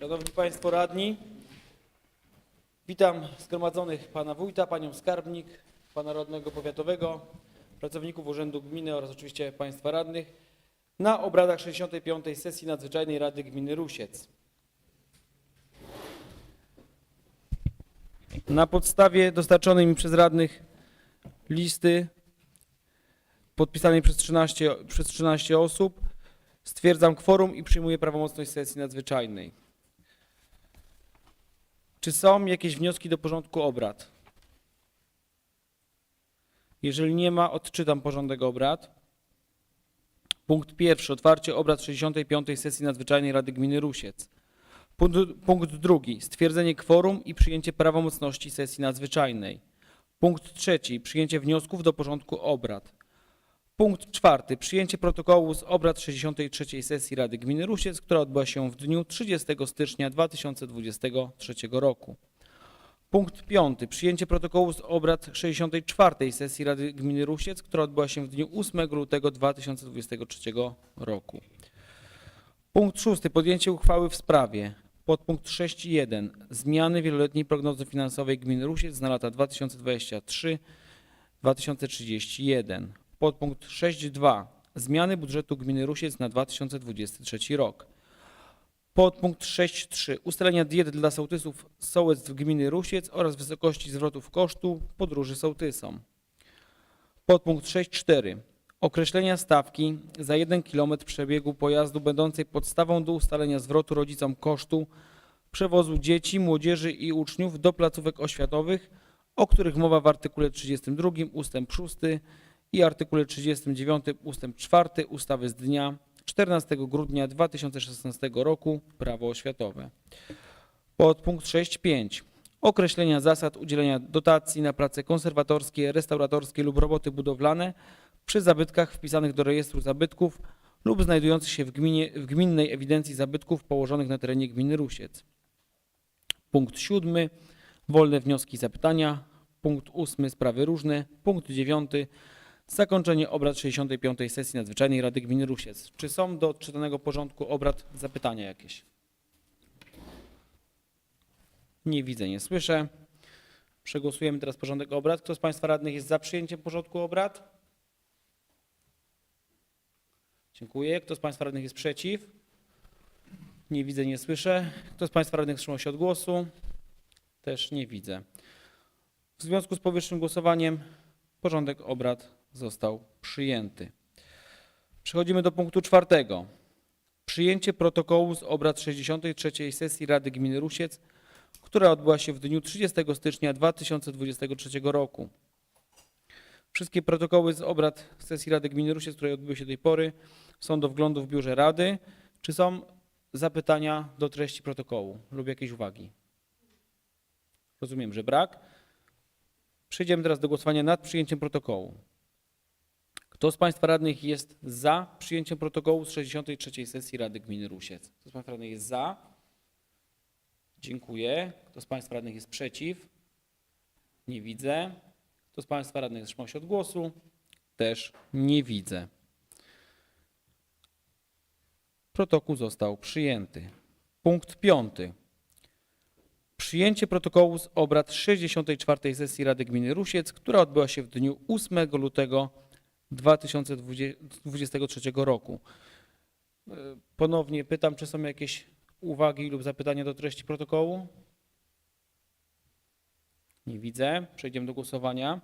Szanowni Państwo Radni, witam zgromadzonych Pana Wójta, Panią Skarbnik, Pana Radnego Powiatowego, pracowników Urzędu Gminy oraz oczywiście Państwa Radnych na obradach 65. sesji Nadzwyczajnej Rady Gminy Rusiec. Na podstawie dostarczonej mi przez radnych listy podpisanej przez 13, przez 13 osób stwierdzam kworum i przyjmuję prawomocność sesji nadzwyczajnej. Czy są jakieś wnioski do porządku obrad? Jeżeli nie ma, odczytam porządek obrad. Punkt pierwszy. Otwarcie obrad 65. sesji nadzwyczajnej Rady Gminy Rusiec. Punkt, punkt drugi. Stwierdzenie kworum i przyjęcie prawomocności sesji nadzwyczajnej. Punkt trzeci. Przyjęcie wniosków do porządku obrad. Punkt czwarty. Przyjęcie protokołu z obrad 63. sesji Rady Gminy Rusiec, która odbyła się w dniu 30 stycznia 2023 roku. Punkt piąty. Przyjęcie protokołu z obrad 64. sesji Rady Gminy Rusiec, która odbyła się w dniu 8 lutego 2023 roku. Punkt szósty. Podjęcie uchwały w sprawie. Podpunkt 6.1. Zmiany wieloletniej prognozy finansowej Gminy Rusiec na lata 2023-2031. Podpunkt 6.2. Zmiany budżetu Gminy Rusiec na 2023 rok. Podpunkt 6.3. Ustalenia diet dla sołtysów sołectw gminy Rusiec oraz wysokości zwrotów kosztu podróży sołtysom. Podpunkt 6.4. Określenia stawki za 1 km przebiegu pojazdu będącej podstawą do ustalenia zwrotu rodzicom kosztu przewozu dzieci, młodzieży i uczniów do placówek oświatowych, o których mowa w artykule 32 ustęp 6 i artykule 39 ustęp 4 ustawy z dnia 14 grudnia 2016 roku Prawo oświatowe. Podpunkt 6.5. Określenia zasad udzielenia dotacji na prace konserwatorskie, restauratorskie lub roboty budowlane przy zabytkach wpisanych do rejestru zabytków lub znajdujących się w, gminie, w gminnej ewidencji zabytków położonych na terenie gminy Rusiec. Punkt 7. Wolne wnioski i zapytania. Punkt 8. Sprawy różne. Punkt 9. Zakończenie obrad 65. sesji nadzwyczajnej Rady Gminy Rusiec. Czy są do odczytanego porządku obrad zapytania jakieś? Nie widzę, nie słyszę. Przegłosujemy teraz porządek obrad. Kto z Państwa radnych jest za przyjęciem porządku obrad? Dziękuję. Kto z Państwa radnych jest przeciw? Nie widzę, nie słyszę. Kto z Państwa radnych wstrzymał się od głosu? Też nie widzę. W związku z powyższym głosowaniem porządek obrad został przyjęty. Przechodzimy do punktu czwartego. Przyjęcie protokołu z obrad 63. sesji Rady Gminy Rusiec, która odbyła się w dniu 30 stycznia 2023 roku. Wszystkie protokoły z obrad sesji Rady Gminy Rusiec, które odbyły się do tej pory, są do wglądu w biurze Rady. Czy są zapytania do treści protokołu lub jakieś uwagi? Rozumiem, że brak. Przejdziemy teraz do głosowania nad przyjęciem protokołu. Kto z Państwa radnych jest za przyjęciem protokołu z 63. sesji Rady Gminy Rusiec? Kto z Państwa radnych jest za? Dziękuję. Kto z Państwa radnych jest przeciw? Nie widzę. Kto z Państwa radnych wstrzymał się od głosu? Też nie widzę. Protokół został przyjęty. Punkt piąty. Przyjęcie protokołu z obrad 64. sesji Rady Gminy Rusiec, która odbyła się w dniu 8 lutego 2023 roku. E, Ponownie pytam, czy są jakieś uwagi lub zapytania do treści protokołu? Nie widzę. Przejdziemy do głosowania.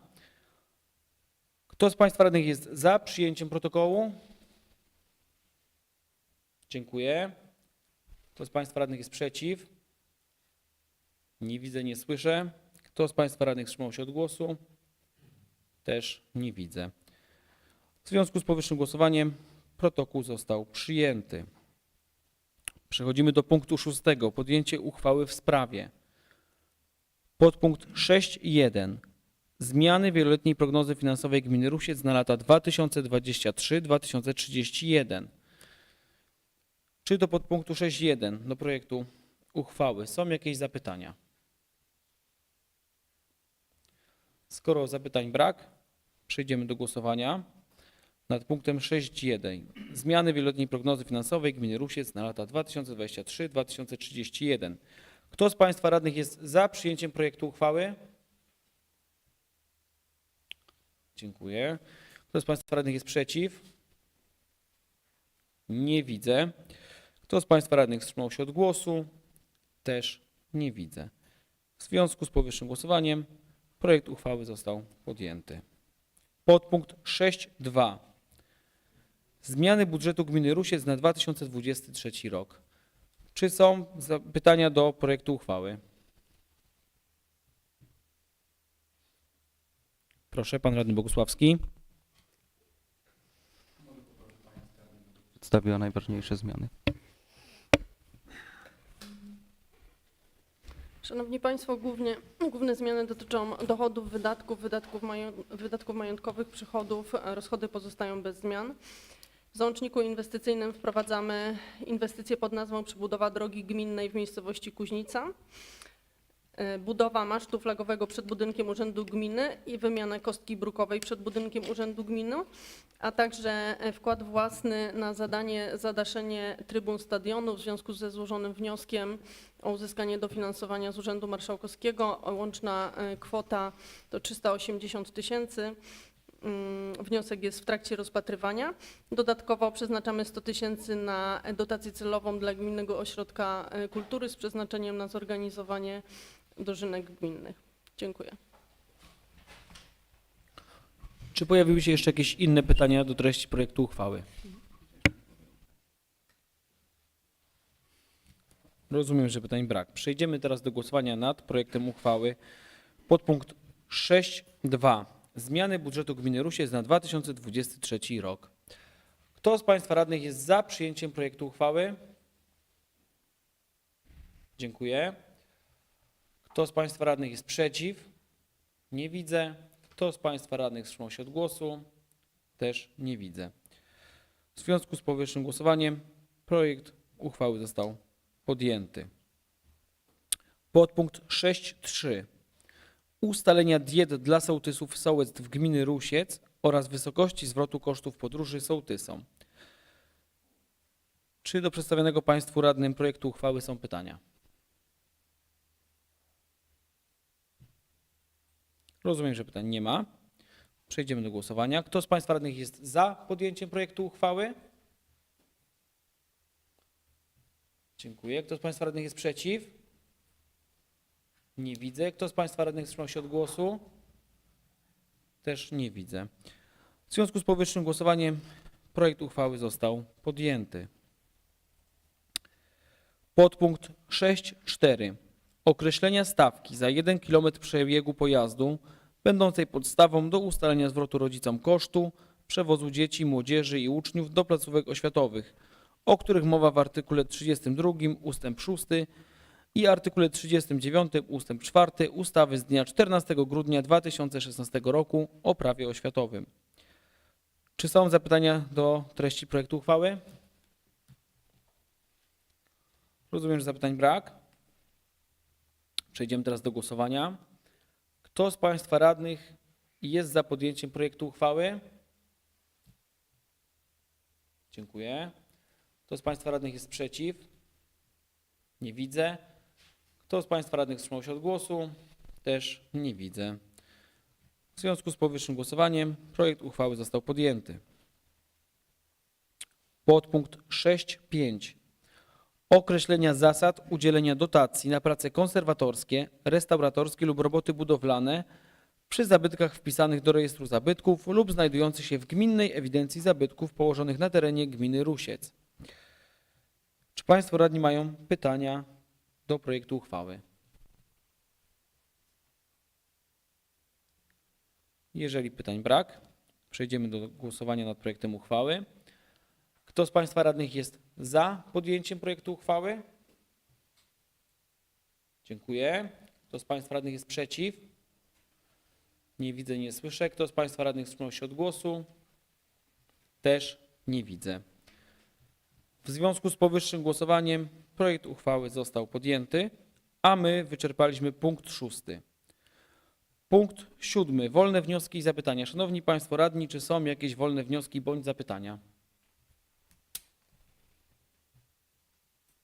Kto z Państwa radnych jest za przyjęciem protokołu? Dziękuję. Kto z Państwa radnych jest przeciw? Nie widzę, nie słyszę. Kto z Państwa radnych wstrzymał się od głosu? Też nie widzę. W związku z powyższym głosowaniem protokół został przyjęty. Przechodzimy do punktu szóstego. Podjęcie uchwały w sprawie. Podpunkt 6.1. Zmiany wieloletniej prognozy finansowej gminy Rusiec na lata 2023-2031. Czy do podpunktu 6.1 do projektu uchwały są jakieś zapytania? Skoro zapytań brak, przejdziemy do głosowania nad punktem 6.1. Zmiany wieloletniej prognozy finansowej gminy Rusiec na lata 2023-2031. Kto z Państwa radnych jest za przyjęciem projektu uchwały? Dziękuję. Kto z Państwa radnych jest przeciw? Nie widzę. Kto z Państwa radnych wstrzymał się od głosu? Też nie widzę. W związku z powyższym głosowaniem projekt uchwały został podjęty. Podpunkt 6.2. Zmiany budżetu gminy Rusiec na 2023 rok. Czy są pytania do projektu uchwały? Proszę, pan radny Bogusławski. Przedstawiła najważniejsze zmiany. Szanowni Państwo, głównie, główne zmiany dotyczą dochodów, wydatków, wydatków, wydatków majątkowych, przychodów. Rozchody pozostają bez zmian. W załączniku inwestycyjnym wprowadzamy inwestycje pod nazwą przebudowa drogi gminnej w miejscowości Kuźnica, e, budowa masztu flagowego przed budynkiem Urzędu Gminy i wymianę kostki brukowej przed budynkiem Urzędu Gminy, a także e, wkład własny na zadanie zadaszenie trybun stadionu w związku ze złożonym wnioskiem o uzyskanie dofinansowania z Urzędu Marszałkowskiego. Łączna e, kwota to 380 tysięcy. Mm, Wniosek jest w trakcie rozpatrywania. Dodatkowo przeznaczamy 100 tysięcy na dotację celową dla Gminnego Ośrodka e, Kultury z przeznaczeniem na zorganizowanie dożynek gminnych. Dziękuję. Czy pojawiły się jeszcze jakieś inne pytania do treści projektu uchwały? Rozumiem, że pytań brak. Przejdziemy teraz do głosowania nad projektem uchwały. Podpunkt 6.2. Zmiany budżetu gminy Rusiec na 2023 rok. Kto z Państwa radnych jest za przyjęciem projektu uchwały? Dziękuję. Kto z Państwa radnych jest przeciw? Nie widzę. Kto z Państwa radnych wstrzymał się od głosu? Też nie widzę. W związku z powyższym głosowaniem projekt uchwały został podjęty. Podpunkt 6.3. Ustalenia diet dla sołtysów sołectw gminy Rusiec oraz wysokości zwrotu kosztów podróży sołtysom. Czy do przedstawionego Państwu radnym projektu uchwały są pytania? Rozumiem, że pytań nie ma. Przejdziemy do głosowania. Kto z Państwa radnych jest za podjęciem projektu uchwały? Dziękuję. Kto z Państwa radnych jest przeciw? Nie widzę. Kto z Państwa radnych wstrzymał się od głosu? Też nie widzę. W związku z powyższym głosowaniem projekt uchwały został podjęty. Podpunkt 6.4. Określenia stawki za 1 km przebiegu pojazdu będącej podstawą do ustalenia zwrotu rodzicom kosztu przewozu dzieci, młodzieży i uczniów do placówek oświatowych, o których mowa w artykule 32 ust. 6 i artykule 39 ust. 4 ustawy z dnia 14 grudnia 2016 roku o prawie oświatowym. Czy są zapytania do treści projektu uchwały? Rozumiem, że zapytań brak. Przejdziemy teraz do głosowania. Kto z Państwa radnych jest za podjęciem projektu uchwały? Dziękuję. Kto z Państwa radnych jest przeciw? Nie widzę. Kto z Państwa radnych wstrzymał się od głosu? Też nie widzę. W związku z powyższym głosowaniem projekt uchwały został podjęty. Podpunkt 6.5 określenia zasad udzielenia dotacji na prace konserwatorskie, restauratorskie lub roboty budowlane przy zabytkach wpisanych do rejestru zabytków lub znajdujących się w gminnej ewidencji zabytków położonych na terenie gminy Rusiec. Czy Państwo radni mają pytania do projektu uchwały? Jeżeli pytań brak, przejdziemy do głosowania nad projektem uchwały. Kto z Państwa radnych jest za podjęciem projektu uchwały? Dziękuję. Kto z Państwa radnych jest przeciw? Nie widzę, nie słyszę. Kto z Państwa radnych wstrzymał się od głosu? Też nie widzę. W związku z powyższym głosowaniem projekt uchwały został podjęty, a my wyczerpaliśmy punkt szósty. Punkt siódmy. Wolne wnioski i zapytania. Szanowni Państwo radni, czy są jakieś wolne wnioski bądź zapytania?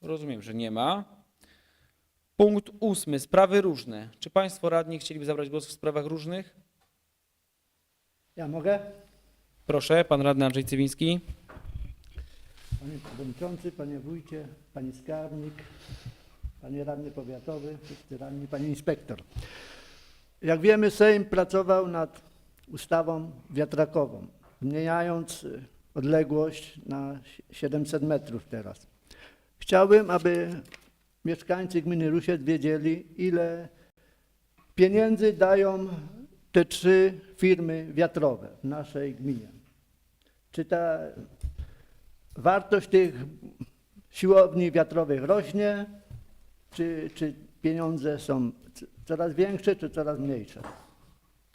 Rozumiem, że nie ma. Punkt ósmy. Sprawy różne. Czy Państwo radni chcieliby zabrać głos w sprawach różnych? Ja mogę? Proszę, Pan Radny Andrzej Cywiński. Panie Przewodniczący, Panie Wójcie, Pani Skarbnik, Panie Radny Powiatowy, wszyscy radni, Pani Inspektor. Jak wiemy, Sejm pracował nad ustawą wiatrakową, zmieniając y, odległość na 700 metrów teraz. Chciałbym, aby mieszkańcy gminy Rusiec wiedzieli, ile pieniędzy dają te trzy firmy wiatrowe w naszej gminie. Czy ta wartość tych siłowni wiatrowych rośnie, czy, czy pieniądze są coraz większe, czy coraz mniejsze?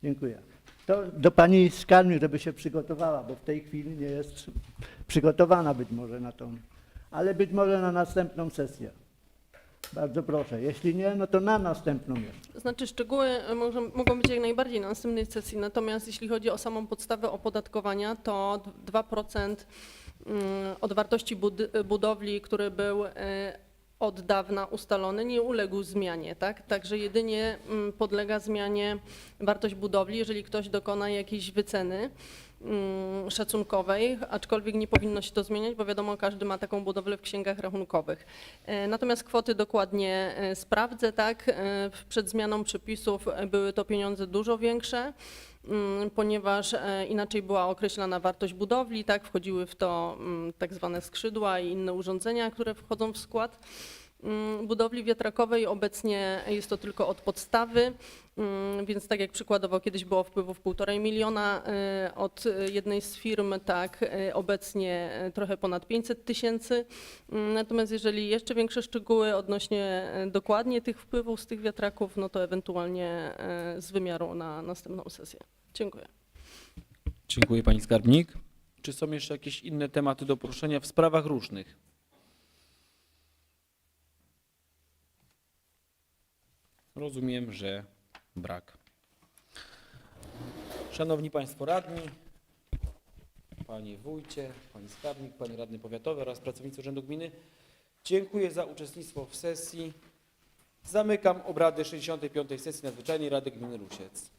Dziękuję. To do pani skarbnik, żeby się przygotowała, bo w tej chwili nie jest przygotowana być może na tą, ale być może na następną sesję. Bardzo proszę. Jeśli nie, no to na następną jeszcze. Znaczy szczegóły może, mogą być jak najbardziej na następnej sesji, natomiast jeśli chodzi o samą podstawę opodatkowania, to d- 2% mm, od wartości bud- budowli, który był e, od dawna ustalony, nie uległ zmianie, tak? Także jedynie mm, podlega zmianie wartość budowli, jeżeli ktoś dokona jakiejś wyceny mm, szacunkowej, aczkolwiek nie powinno się to zmieniać, bo wiadomo, każdy ma taką budowlę w księgach rachunkowych. E, Natomiast kwoty dokładnie e, sprawdzę, tak? Przed zmianą przepisów były to pieniądze dużo większe, mm, ponieważ e, inaczej była określana wartość budowli, tak? Wchodziły w to mm, tak zwane skrzydła i inne urządzenia, które wchodzą w skład mm, budowli wiatrakowej. Obecnie jest to tylko od podstawy, mm, więc tak jak przykładowo kiedyś było wpływów 1,5 miliona e, od jednej z firm, tak e, obecnie e, trochę ponad 500 tysięcy. Mm, Natomiast jeżeli jeszcze większe szczegóły odnośnie dokładnie tych wpływów z tych wiatraków, no to ewentualnie z wymiaru na następną sesję. Dziękuję. Dziękuję Pani Skarbnik. Czy są jeszcze jakieś inne tematy do poruszenia w sprawach różnych? Rozumiem, że brak. Szanowni Państwo Radni, Panie Wójcie, Pani Skarbnik, Panie Radny Powiatowy oraz pracownicy Urzędu Gminy, dziękuję za uczestnictwo w sesji. Zamykam obrady 65. sesji nadzwyczajnej Rady Gminy Rusiec.